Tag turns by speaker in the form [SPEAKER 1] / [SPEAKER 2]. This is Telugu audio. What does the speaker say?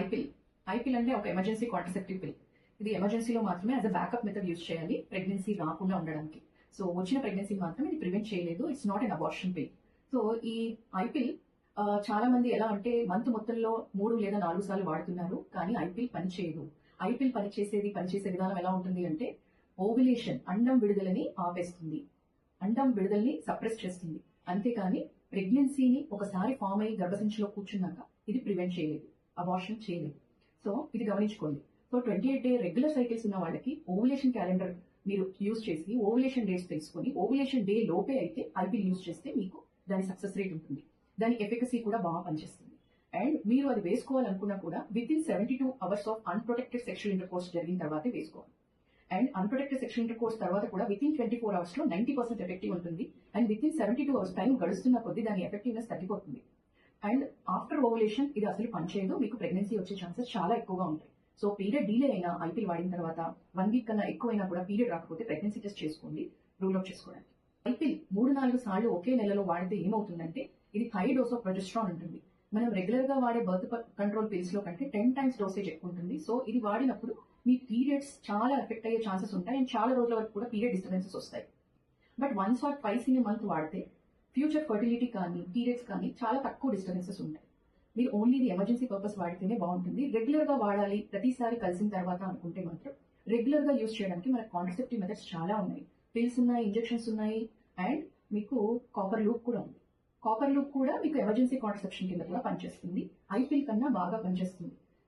[SPEAKER 1] ఐపిల్. ఐపిల్ అంటే ఒక ఎమర్జెన్సీ కాంట్రసెప్టివ్ పిల్. ఇది ఎమర్జెన్సీలో మాత్రమే as a backup method use చేయాలి ప్రెగ్నెన్సీ రాకుండా ఉండడానికి. సో వచ్చిన ప్రెగ్నెన్సీ మాత్రం ఇది ప్రివెంట్ చేయలేదు. It's not an abortion pill so ఈ ఐపిల్ చాలా మంది ఎలా అంటే మంత్ మొత్తంలో మూడు లేదా నాలుగు సార్లు వాడుతున్నారు కానీ ఐపిల్ పనిచేయదు ఐపిల్ పనిచేసేది పనిచేసే విధానం ఎలా ఉంటుంది అంటే ఓవిలేషన్ అండం విడుదలని ఆపేస్తుంది. అండం విడుదలని సప్రెస్ చేస్తుంది. అంతేకాని ప్రెగ్నెన్సీని ఒకసారి ఫామ్ అయ్యి గర్భసంచిలో కూర్చున్నాక ఇది ప్రివెంట్ చేయలేదు. అబార్షన్ చేయలేదు. సో ఇది గమనించుకోండి. So twenty eight day regular cycles ఉన్న వాళ్ళకి ఓవులేషన్ క్యాలెండర్ మీరు యూజ్ చేసి ఓవులేషన్ డేట్స్ తెలుసుకొని ఓవులేషన్ డే లోపే అయితే ఐపిల్ యూజ్ చేస్తే మీకు దాని సక్సెస్ రేట్ ఉంటుంది. దాని ఎఫికసీ కూడా బాగా పనిచేస్తుంది. అండ్ మీరు అది వేసుకోవాలనుకున్నా కూడా within seventy two hours of unprotected sexual intercourse జరిగిన తర్వాతే వేసుకోవాలి. And unprotected sexual intercourse తర్వాత కూడా విత్ ఇన్ ట్వంటీ ఫోర్ అవర్స్లో నైన్టీ పర్సెంట్ ఎఫెక్టివ్ ఉంటుంది. And within seventy two hours time గడుస్తున్న కొద్దీ దాని ఎఫెక్టివ్నెస్ తగ్గిపోతుంది. అండ్ ఆఫ్టర్ ఓవలేషన్ ఇది అసలు పనిచేయదు మీకు ప్రెగ్నెన్సీ వచ్చే ఛాన్సెస్ చాలా ఎక్కువగా ఉంటాయి. సో పీరియడ్ డీలే అయినా ఐపీల్ వాడిన తర్వాత వన్ వీక్ కన్నా ఎక్కువైనా కూడా పీరియడ్ రాకపోతే ప్రెగ్నెన్సీ టెస్ట్ చేసుకోండి రూల్ అవుట్ చేసుకోవడానికి. ఐపీల్ మూడు నాలుగు సార్లు ఒకే నెలలో వాడితే ఏమవుతుందంటే ఇది హై డోస్ ఆఫ్ ప్రొజెస్ట్రాన్ ఉంటుంది. మనం రెగ్యులర్గా వాడే బర్త్ కంట్రోల్ పిల్స్లో కంటే టెన్ టైమ్స్ డోసేజ్ ఎక్కువ ఉంటుంది. సో ఇది వాడినప్పుడు మీ పీరియడ్స్ చాలా ఎఫెక్ట్ అయ్యే ఛాన్సెస్ ఉంటాయి అండ్ చాలా రోజుల వరకు కూడా పీరియడ్ డిస్టర్బెన్సెస్ వస్తాయి. But once or twice in month వాడితే ఫ్యూచర్ ఫర్టిలిటీ కానీ పీరియడ్స్ కానీ చాలా తక్కువ డిస్టర్బెన్సెస్ ఉంటాయి. మీరు ఓన్లీ ఇది ఎమర్జెన్సీ పర్పస్ వాడితేనే బాగుంటుంది. రెగ్యులర్గా వాడాలి ప్రతిసారి కలిసిన తర్వాత అనుకుంటే మాత్రం రెగ్యులర్గా యూజ్ చేయడానికి మనకు కాన్సెప్టివ్ మెథడ్స్ చాలా ఉన్నాయి. పిల్స్ ఉన్నాయి ఇంజెక్షన్స్ ఉన్నాయి అండ్ మీకు కాపర్ లూప్ కూడా ఉంది. కాపర్ లూప్ కూడా మీకు ఎమర్జెన్సీ కాన్సెప్షన్ కింద కూడా పనిచేస్తుంది. ఐపిల్ కన్నా బాగా పనిచేస్తుంది.